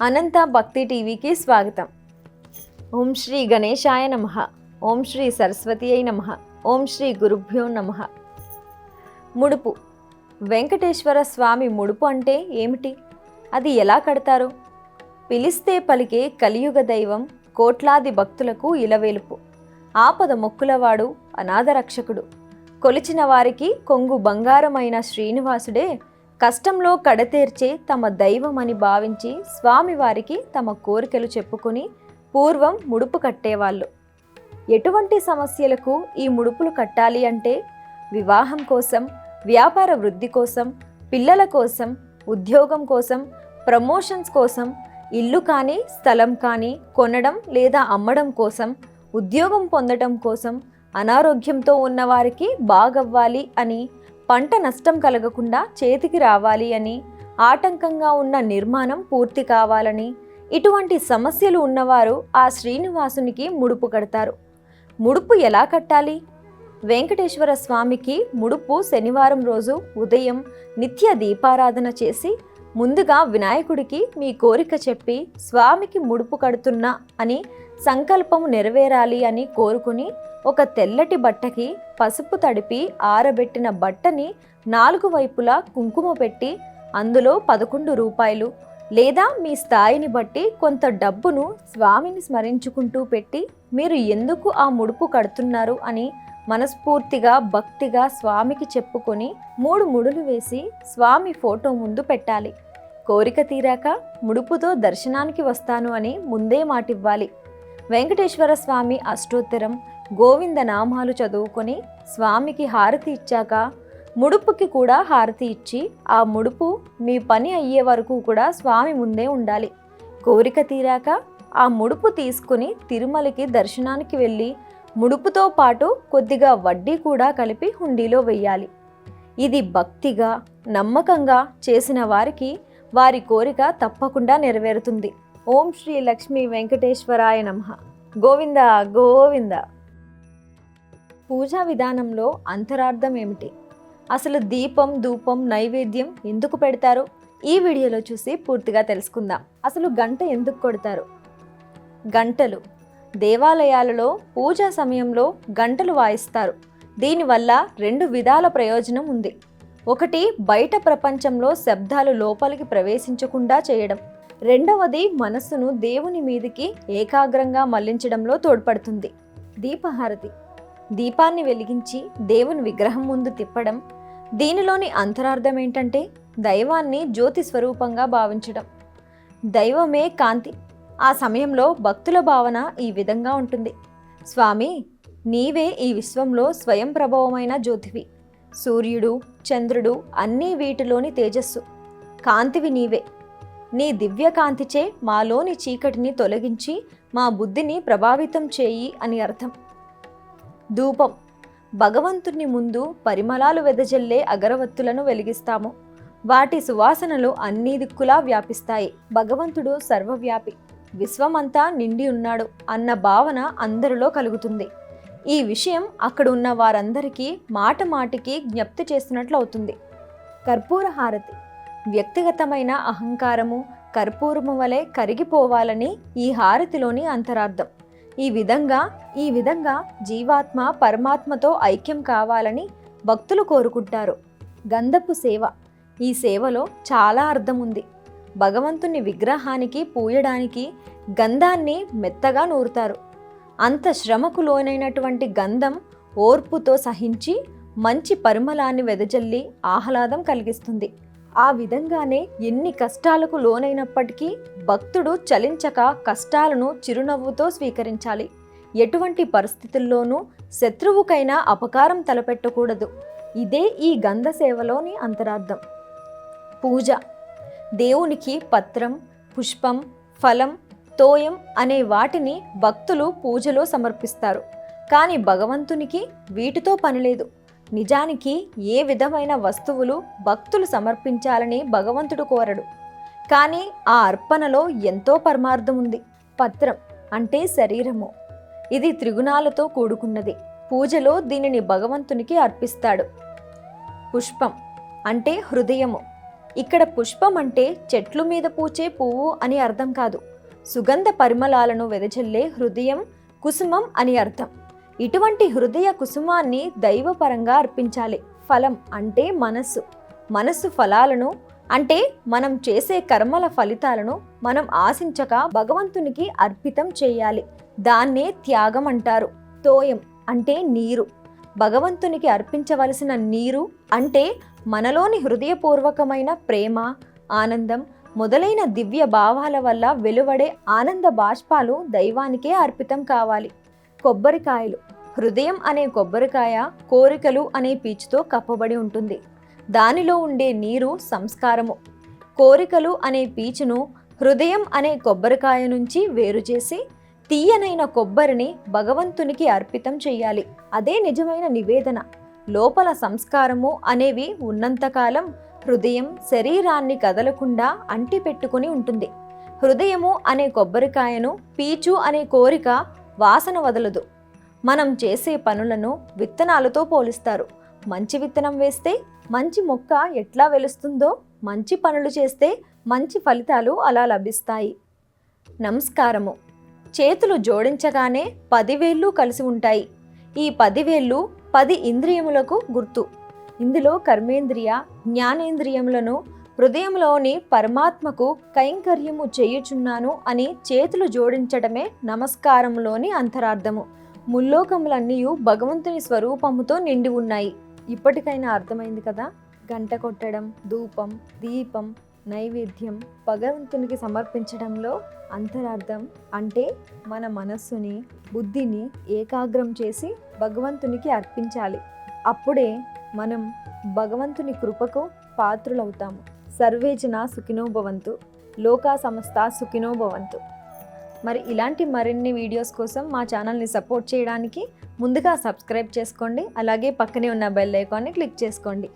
అనంత భక్తి టీవీకి స్వాగతం. ఓం శ్రీ గణేశాయ నమ. ఓం శ్రీ సరస్వతి అయి నమ. ఓం శ్రీ గురుభ్యో నమ. ముడుపు. వెంకటేశ్వర స్వామి ముడుపు అంటే ఏమిటి? అది ఎలా కడతారు? పిలిస్తే పలికే కలియుగ దైవం కోట్లాది భక్తులకు ఇలవేలుపు. ఆపద మొక్కులవాడు అనాథరక్షకుడు. కొలిచిన వారికి కొంగు బంగారమైన శ్రీనివాసుడే కష్టంలో కడతేర్చే తమ దైవమని భావించి స్వామివారికి తమ కోరికలు చెప్పుకుని పూర్వం ముడుపు కట్టేవాళ్ళు. ఎటువంటి సమస్యలకు ఈ ముడుపులు కట్టాలి అంటే వివాహం కోసం వ్యాపార వృద్ధి కోసం పిల్లల కోసం ఉద్యోగం కోసం ప్రమోషన్స్ కోసం ఇల్లు కానీ స్థలం కానీ కొనడం లేదా అమ్మడం కోసం ఉద్యోగం పొందడం కోసం అనారోగ్యంతో ఉన్నవారికి బాగవ్వాలి అని పంట నష్టం కలగకుండా చేతికి రావాలి అని ఆటంకంగా ఉన్న నిర్మాణం పూర్తి కావాలని ఇటువంటి సమస్యలు ఉన్నవారు ఆ శ్రీనివాసునికి ముడుపు కడతారు. ముడుపు ఎలా కట్టాలి? వెంకటేశ్వర స్వామికి ముడుపు శనివారం రోజు ఉదయం నిత్య దీపారాధన చేసి ముందుగా వినాయకుడికి మీ కోరిక చెప్పి స్వామికి ముడుపు కడుతున్నా అని సంకల్పం నెరవేరాలి అని కోరుకుని ఒక తెల్లటి బట్టకి పసుపు తడిపి ఆరబెట్టిన బట్టని నాలుగు వైపులా కుంకుమ పెట్టి అందులో పదకొండు రూపాయలు లేదా మీ స్థాయిని బట్టి కొంత డబ్బును స్వామిని స్మరించుకుంటూ పెట్టి మీరు ఎందుకు ఆ ముడుపు కడుతున్నారు అని మనస్ఫూర్తిగా భక్తిగా స్వామికి చెప్పుకొని మూడు ముడులు వేసి స్వామి ఫోటో ముందు పెట్టాలి. కోరిక తీరాక ముడుపుతో దర్శనానికి వస్తాను అని ముందే మాటివ్వాలి. వెంకటేశ్వర స్వామి అష్టోత్తరం గోవింద నామాలు చదువుకొని స్వామికి హారతి ఇచ్చాక ముడుపుకి కూడా హారతి ఇచ్చి ఆ ముడుపు మీ పని అయ్యే వరకు కూడా స్వామి ముందే ఉండాలి. కోరిక తీరాక ఆ ముడుపు తీసుకుని తిరుమలకి దర్శనానికి వెళ్ళి ముడుపుతో పాటు కొద్దిగా వడ్డీ కూడా కలిపి హుండీలో వెయ్యాలి. ఇది భక్తిగా నమ్మకంగా చేసిన వారికి వారి కోరిక తప్పకుండా నెరవేరుతుంది. ఓం శ్రీ లక్ష్మీ వెంకటేశ్వరాయ నమ. గోవింద గోవింద. పూజా విధానంలో అంతరార్థం ఏమిటి? అసలు దీపం ధూపం నైవేద్యం ఎందుకు పెడతారు? ఈ వీడియోలో చూసి పూర్తిగా తెలుసుకుందాం. అసలు గంట ఎందుకు కొడతారు? గంటలు. దేవాలయాలలో పూజా సమయంలో గంటలు వాయిస్తారు. దీనివల్ల రెండు విధాల ప్రయోజనం ఉంది. ఒకటి బయట ప్రపంచంలో శబ్దాలు లోపలికి ప్రవేశించకుండా చేయడం. రెండవది మనస్సును దేవుని మీదికి ఏకాగ్రంగా మళ్ళించడంలో తోడ్పడుతుంది. దీపహారతి. దీపాన్ని వెలిగించి దేవుని విగ్రహం ముందు తిప్పడం దీనిలోని అంతరార్థం ఏంటంటే దైవాన్ని జ్యోతి స్వరూపంగా భావించడం. దైవమే కాంతి. ఆ సమయంలో భక్తుల భావన ఈ విధంగా ఉంటుంది. స్వామి నీవే ఈ విశ్వంలో స్వయం ప్రభావమైన జ్యోతివి. సూర్యుడు చంద్రుడు అన్నీ వీటిలోని తేజస్సు. కాంతివి నీవే. నీ దివ్యకాంతిచే మాలోని చీకటిని తొలగించి మా బుద్ధిని ప్రభావితం చేయి అని అర్థం. ధూపం. భగవంతుని ముందు పరిమళాలు వెదజల్లే అగరవత్తులను వెలిగిస్తాము. వాటి సువాసనలు అన్ని దిక్కులా వ్యాపిస్తాయి. భగవంతుడు సర్వవ్యాపి. విశ్వమంతా నిండి ఉన్నాడు అన్న భావన అందరిలో కలుగుతుంది. ఈ విషయం అక్కడ ఉన్న వారందరికీ మాట మాటికి జ్ఞప్తి చేస్తున్నట్లు అవుతుంది. కర్పూర హారతి వ్యక్తిగతమైన అహంకారము కర్పూరము వలె కరిగిపోవాలని ఈ హారతిలోని అంతరార్థం. ఈ విధంగా ఈ విధంగా జీవాత్మ పరమాత్మతో ఐక్యం కావాలని భక్తులు కోరుకుంటారు. గంధపు సేవ. ఈ సేవలో చాలా అర్థం ఉంది భగవంతుని విగ్రహానికి పూయడానికి గంధాన్ని మెత్తగా నూరుతారు. అంత శ్రమకు లోనైనటువంటి గంధం ఓర్పుతో సహించి మంచి పరిమళాన్ని వెదజల్లి ఆహ్లాదం కలిగిస్తుంది. ఆ విధంగానే ఎన్ని కష్టాలకు లోనైనప్పటికీ భక్తుడు చలించక కష్టాలను చిరునవ్వుతో స్వీకరించాలి. ఎటువంటి పరిస్థితుల్లోనూ శత్రువుకైనా అపకారం తలపెట్టకూడదు. ఇదే ఈ గంధ సేవలోని అంతరార్థం. పూజ. దేవునికి పత్రం పుష్పం ఫలం తోయం అనే వాటిని భక్తులు పూజలో సమర్పిస్తారు. కానీ భగవంతునికి వీటితో పనిలేదు నిజానికి ఏ విధమైన వస్తువులు భక్తులు సమర్పించాలని భగవంతుడు కోరడు. కానీ ఆ అర్పణలో ఎంతో పరమార్థం ఉంది పత్రం అంటే శరీరము. ఇది త్రిగుణాలతో కూడుకున్నది. పూజలో దీనిని భగవంతునికి అర్పిస్తాడు. పుష్పం అంటే హృదయము. ఇక్కడ పుష్పం అంటే చెట్లు మీద పూచే పువ్వు అని అర్థం కాదు. సుగంధ పరిమళాలను వెదజల్లే హృదయం కుసుమం అని అర్థం. ఇటువంటి హృదయ కుసుమాన్ని దైవపరంగా అర్పించాలి. ఫలం అంటే మనస్సు. మనస్సు ఫలాలను అంటే మనం చేసే కర్మల ఫలితాలను మనం ఆశించక భగవంతునికి అర్పితం చేయాలి. దాన్నే త్యాగం అంటారు. తోయం అంటే నీరు. భగవంతునికి అర్పించవలసిన నీరు అంటే మనలోని హృదయపూర్వకమైన ప్రేమ ఆనందం మొదలైన దివ్య భావాల వల్ల వెలువడే ఆనంద బాష్పాలు దైవానికే అర్పితం కావాలి. కొబ్బరికాయలు. హృదయం అనే కొబ్బరికాయ కోరికలు అనే పీచుతో కప్పబడి ఉంటుంది. దానిలో ఉండే నీరు సంస్కారము. కోరికలు అనే పీచును హృదయం అనే కొబ్బరికాయ నుంచి వేరు చేసి తీయనైన కొబ్బరిని భగవంతునికి అర్పితం చెయ్యాలి. అదే నిజమైన నివేదన. లోపల సంస్కారము అనేవి ఉన్నంతకాలం హృదయం శరీరాన్ని కదలకుండా అంటిపెట్టుకుని ఉంటుంది. హృదయము అనే కొబ్బరికాయను పీచు అనే కోరిక వాసన వదలదు. మనం చేసే పనులను విత్తనాలతో పోలిస్తారు. మంచి విత్తనం వేస్తే మంచి మొక్క ఎట్లా వెలుస్తుందో మంచి పనులు చేస్తే మంచి ఫలితాలు అలా లభిస్తాయి. నమస్కారము. చేతులు జోడించగానే పదివేళ్ళు కలిసి ఉంటాయి. ఈ పదివేళ్ళు పది ఇంద్రియములకు గుర్తు. ఇందులో కర్మేంద్రియ జ్ఞానేంద్రియములను హృదయంలోని పరమాత్మకు కైంకర్యము చేయుచున్నాను అని చేతులు జోడించడమే నమస్కారంలోని అంతరార్థము. ముల్లోకములన్నీ భగవంతుని స్వరూపముతో నిండి ఉన్నాయి. ఇప్పటికైనా అర్థమైంది కదా? గంట కొట్టడం ధూపం దీపం నైవేద్యం భగవంతునికి సమర్పించడంలో అంతరార్థం అంటే మన మనస్సుని బుద్ధిని ఏకాగ్రం చేసి భగవంతునికి అర్పించాలి. అప్పుడే మనం భగవంతుని కృపకు పాత్రులవుతాము. సర్వే జన సుఖినో భవంతు. లోకా సంస్థ సుఖినో భవంతు. మరి ఇలాంటి మరిన్ని వీడియోస్ కోసం మా ఛానల్ని సపోర్ట్ చేయడానికి ముందుగా సబ్స్క్రైబ్ చేసుకోండి. అలాగే పక్కనే ఉన్న బెల్ ఐకాన్ని క్లిక్ చేసుకోండి.